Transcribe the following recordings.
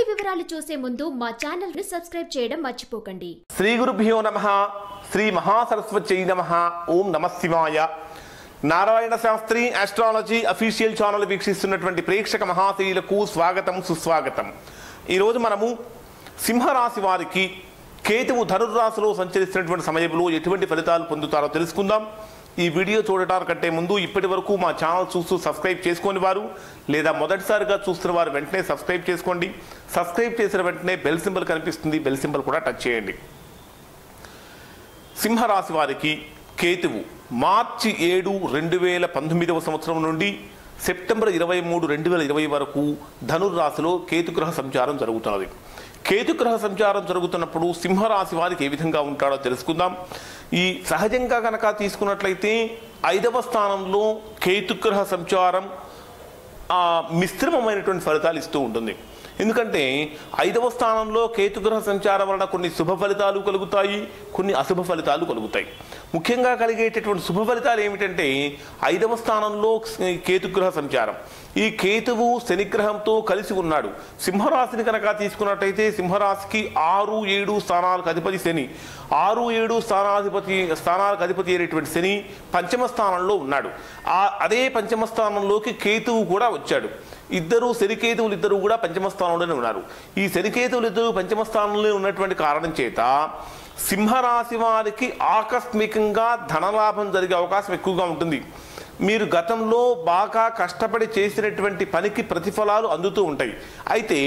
పూర్తి వివరాలు చూసే ముందు మా ఛానల్ని సబ్స్క్రైబ్ చేయడం మర్చిపోకండి. శ్రీ గురుభ్యో నమ శ్రీ మహాసరస్వతి నమ ఓం నమ శివాయ. Narayana Sastri astrology official channel వీక్షిస్తున్నటువంటి ప్రేక్షక మహాశ్రీలకు స్వాగతం సుస్వాగతం. ఈరోజు మనము సింహరాశి వారికి కేతువు ధనుర్రాశిలో సంచరిస్తున్నటువంటి సమయంలో ఎటువంటి ఫలితాలు పొందుతారో తెలుసుకుందాం. ఈ వీడియో చూడటానికంటే ముందు ఇప్పటి వరకు మా ఛానల్ చూస్తూ సబ్స్క్రైబ్ చేసుకోని వారు లేదా మొదటిసారిగా చూస్తున్న వారు వెంటనే సబ్స్క్రైబ్ చేసుకోండి. సబ్స్క్రైబ్ చేసిన వెంటనే బెల్ సింబల్ కనిపిస్తుంది బెల్ సింబల్ కూడా టచ్ చేయండి. సింహరాశి వారికి కేతువు మార్చి ఏడు రెండు వేల పంతొమ్మిదవ సంవత్సరం నుండి సెప్టెంబర్ ఇరవై మూడు రెండు వేల ఇరవై వరకు ధనుర్రాశిలో కేతుగ్రహ సంచారం జరుగుతున్నది కేతుగ్రహ సంచారం జరుగుతున్నప్పుడు సింహరాశి వారికి ఏ విధంగా ఉంటాడో తెలుసుకుందాం. ఈ సహజంగా కనుక తీసుకున్నట్లయితే ఐదవ స్థానంలో కేతుగ్రహ సంచారం ఆ మిశ్రమమైనటువంటి ఫలితాలు ఇస్తూ ఉంటుంది. ఎందుకంటే ఐదవ స్థానంలో కేతుగ్రహ సంచారం వలన కొన్ని శుభ ఫలితాలు కలుగుతాయి కొన్ని అశుభ ఫలితాలు కలుగుతాయి. ముఖ్యంగా కలిగేటటువంటి శుభ ఫలితాలు ఏమిటంటే ఐదవ స్థానంలో కేతుగ్రహ సంచారం. ఈ కేతువు శనిగ్రహంతో కలిసి ఉన్నాడు. సింహరాశిని కనుక తీసుకున్నట్టయితే సింహరాశికి ఆరు ఏడు స్థానాలకు అధిపతి శని. ఆరు ఏడు స్థానాధిపతి స్థానాలకు అధిపతి అయినటువంటి శని పంచమ స్థానంలో ఉన్నాడు. ఆ అదే పంచమ స్థానంలోకి కేతువు కూడా వచ్చాడు. ఇద్దరు శనికేతువులు ఇద్దరు కూడా పంచమ స్థానంలోనే ఉన్నారు. ఈ శనికేతువులు ఇద్దరు పంచమ స్థానంలో ఉన్నటువంటి కారణం చేత సింహరాశి వారికి ఆకస్మికంగా ధనలాభం జరిగే అవకాశం ఎక్కువగా ఉంటుంది. మీరు గతంలో బాగా కష్టపడి చేసినటువంటి పనికి ప్రతిఫలాలు అందుతూ ఉంటాయి. అయితే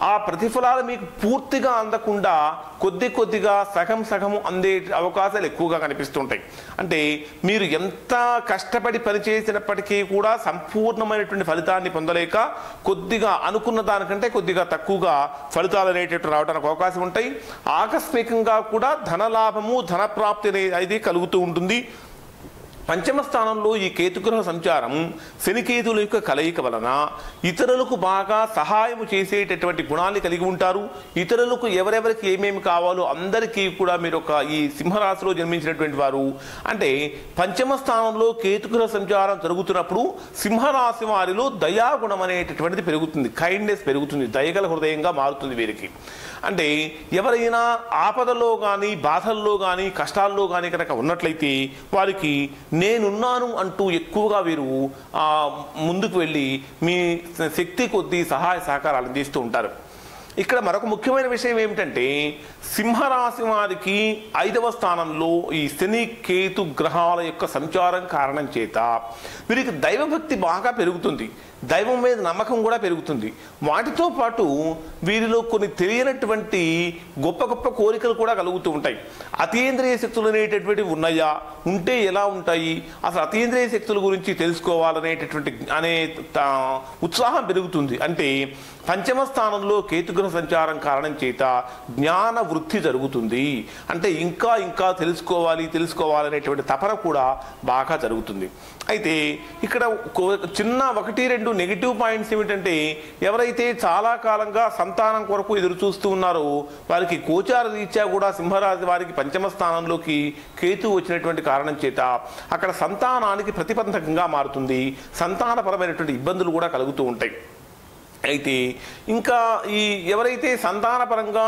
ఆ ప్రతిఫలాలు మీకు పూర్తిగా అందకుండా కొద్ది కొద్దిగా సగం సగము అందే అవకాశాలు ఎక్కువగా కనిపిస్తుంటాయి. అంటే మీరు ఎంత కష్టపడి పని చేసినప్పటికీ కూడా సంపూర్ణమైనటువంటి ఫలితాన్ని పొందలేక కొద్దిగా అనుకున్న దానికంటే కొద్దిగా తక్కువగా ఫలితాలు అనేటట్టు రావడానికి అవకాశం ఉంటాయి. ఆకస్మికంగా కూడా ధనలాభము ధనప్రాప్తి అనేది కలుగుతూ ఉంటుంది. పంచమ స్థానంలో ఈ కేతుగ్రహ సంచారం శనికేతుల యొక్క కలయిక వలన ఇతరులకు బాగా సహాయం చేసేటటువంటి గుణాన్ని కలిగి ఉంటారు. ఇతరులకు ఎవరెవరికి ఏమేమి కావాలో అందరికీ కూడా మీరు ఒక ఈ సింహరాశిలో జన్మించినటువంటి వారు. అంటే పంచమ స్థానంలో కేతుగ్రహ సంచారం జరుగుతున్నప్పుడు సింహరాశి వారిలో దయాగుణం అనేటటువంటిది పెరుగుతుంది. కైండ్నెస్ పెరుగుతుంది. దయగల హృదయంగా మారుతుంది వీరికి. అంటే ఎవరైనా ఆపదలో కానీ బాధల్లో కానీ కష్టాల్లో కానీ కనుక ఉన్నట్లయితే వారికి నేనున్నాను అంటూ ఎక్కువగా వీరు ముందుకు వెళ్ళి మీ శక్తి కొద్దీ సహాయ సహకారాలు అందిస్తూ ఉంటారు. ఇక్కడ మరొక ముఖ్యమైన విషయం ఏమిటంటే సింహరాశి వారికి ఐదవ స్థానంలో ఈ శని కేతు గ్రహాల యొక్క సంచారం కారణం చేత వీరికి దైవభక్తి బాగా పెరుగుతుంది. దైవం మీద నమ్మకం కూడా పెరుగుతుంది. వాటితో పాటు వీరిలో కొన్ని తెలియనటువంటి గొప్ప గొప్ప కోరికలు కూడా కలుగుతూ ఉంటాయి. అతీంద్రియ శక్తులు అనేటటువంటివి ఉన్నాయా? ఉంటే ఎలా ఉంటాయి? అసలు అతీంద్రియ శక్తుల గురించి తెలుసుకోవాలనేటటువంటి అనే త- ఉత్సాహం పెరుగుతుంది. అంటే పంచమ స్థానంలో కేతుగ్రహం సంచారం కారణం చేత జ్ఞాన వృద్ధి జరుగుతుంది. అంటే ఇంకా ఇంకా తెలుసుకోవాలి తెలుసుకోవాలనేటువంటి తపన కూడా బాగా జరుగుతుంది. అయితే ఇక్కడ కో- చిన్న ఒకటి రెండు నెగిటివ్ పాయింట్స్ ఏమిటంటే ఎవరైతే చాలా కాలంగా సంతానం కొరకు ఎదురు చూస్తూ ఉన్నారో వారికి గోచార రీత్యా కూడా సింహరాశి వారికి పంచమ స్థానంలోకి కేతు వచ్చినటువంటి కారణం చేత అక్కడ సంతానానికి ప్రతిబంధకంగా మారుతుంది. సంతానపరమైనటువంటి ఇబ్బందులు కూడా కలుగుతూ ఉంటాయి. అయితే ఇంకా ఈ ఎవరైతే సంతానపరంగా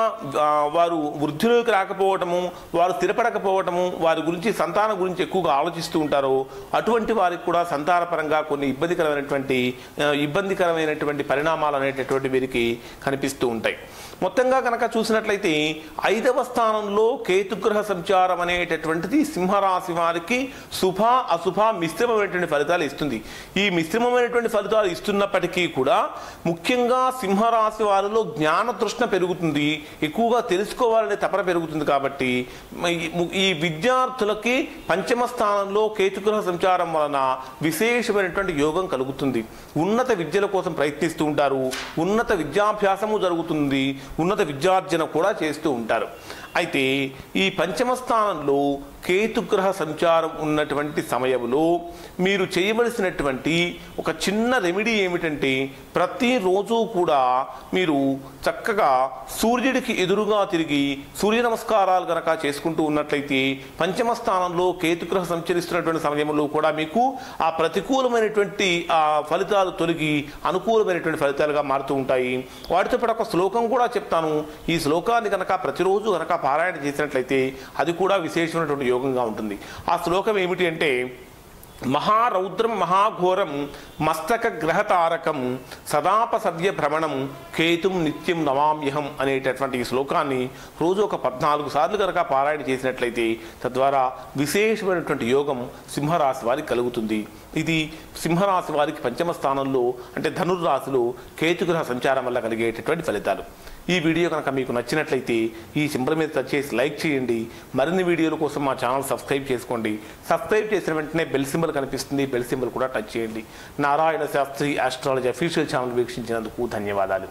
వారు వృద్ధిలోకి రాకపోవటము వారు స్థిరపడకపోవటము వారి గురించి సంతానం గురించి ఎక్కువగా ఆలోచిస్తూ ఉంటారో అటువంటి వారికి కూడా సంతానపరంగా కొన్ని ఇబ్బందికరమైనటువంటి ఇబ్బందికరమైనటువంటి పరిణామాలు అనేటటువంటి వీరికి కనిపిస్తూ ఉంటాయి. మొత్తంగా కనుక చూసినట్లయితే ఐదవ స్థానంలో కేతుగ్రహ సంచారం అనేటటువంటిది సింహరాశి వారికి శుభ అశుభ మిశ్రమమైనటువంటి ఫలితాలు ఇస్తుంది. ఈ మిశ్రమమైనటువంటి ఫలితాలు ఇస్తున్నప్పటికీ కూడా ముఖ్యంగా సింహరాశి వారిలో జ్ఞాన తృష్ణ పెరుగుతుంది. ఎక్కువగా తెలుసుకోవాలనే తపన పెరుగుతుంది కాబట్టి ఈ- ఈ విద్యార్థులకి పంచమ స్థానంలో కేతుగ్రహ సంచారం వలన విశేషమైనటువంటి యోగం కలుగుతుంది. ఉన్నత విద్యల కోసం ప్రయత్నిస్తూ ఉంటారు. ఉన్నత విద్యాభ్యాసము జరుగుతుంది. ఉన్నత విద్యార్జన కూడా చేస్తూ ఉంటారు. అయితే ఈ పంచమ స్థానంలో కేతుగ్రహ సంచారం ఉన్నటువంటి సమయంలో మీరు చేయవలసినటువంటి ఒక చిన్న రెమెడీ ఏమిటంటే ప్రతిరోజు కూడా మీరు చక్కగా సూర్యుడికి ఎదురుగా తిరిగి సూర్య నమస్కారాలు గనక చేసుకుంటూ ఉన్నట్లయితే పంచమ స్థానంలో కేతుగ్రహ సంచరిస్తున్నటువంటి సమయంలో కూడా మీకు ఆ ప్రతికూలమైనటువంటి ఆ ఫలితాలు తొలగి అనుకూలమైనటువంటి ఫలితాలుగా మారుతూ ఉంటాయి. వాటితో పాటు ఒక శ్లోకం కూడా చెప్తాను. ఈ శ్లోకాన్ని కనుక ప్రతిరోజు కనుక పారాయణ చేసినట్లయితే అది కూడా విశేషమైనటువంటి యోగంగా ఉంటుంది. ఆ శ్లోకం ఏమిటి అంటే మహారౌద్రం మహాఘోరం మస్తక గ్రహతారకం సదాపసద్య భ్రమణం కేతుం నిత్యం నవామ్యహం అనేటటువంటి ఈ శ్లోకాన్ని రోజు ఒక పద్నాలుగు సార్లు కనుక పారాయణ చేసినట్లయితే తద్వారా విశేషమైనటువంటి యోగం సింహరాశి వారికి కలుగుతుంది. ఇది సింహరాశి వారికి పంచమ స్థానంలో అంటే ధనుర్రాశిలో కేతుగ్రహ సంచారం వల్ల కలిగేటటువంటి ఫలితాలు. ఈ వీడియో కనుక మీకు నచ్చినట్లయితే ఈ సింబల్ మీద టచ్ చేసి లైక్ చేయండి. మరిన్ని వీడియోల కోసం మా ఛానల్ సబ్స్క్రైబ్ చేసుకోండి. సబ్స్క్రైబ్ చేసిన వెంటనే బెల్ సింబల్ కనిపిస్తుంది. బెల్ సింబల్ కూడా టచ్ చేయండి. Narayana Sastri astrology official channel వీక్షించినందుకు ధన్యవాదాలు.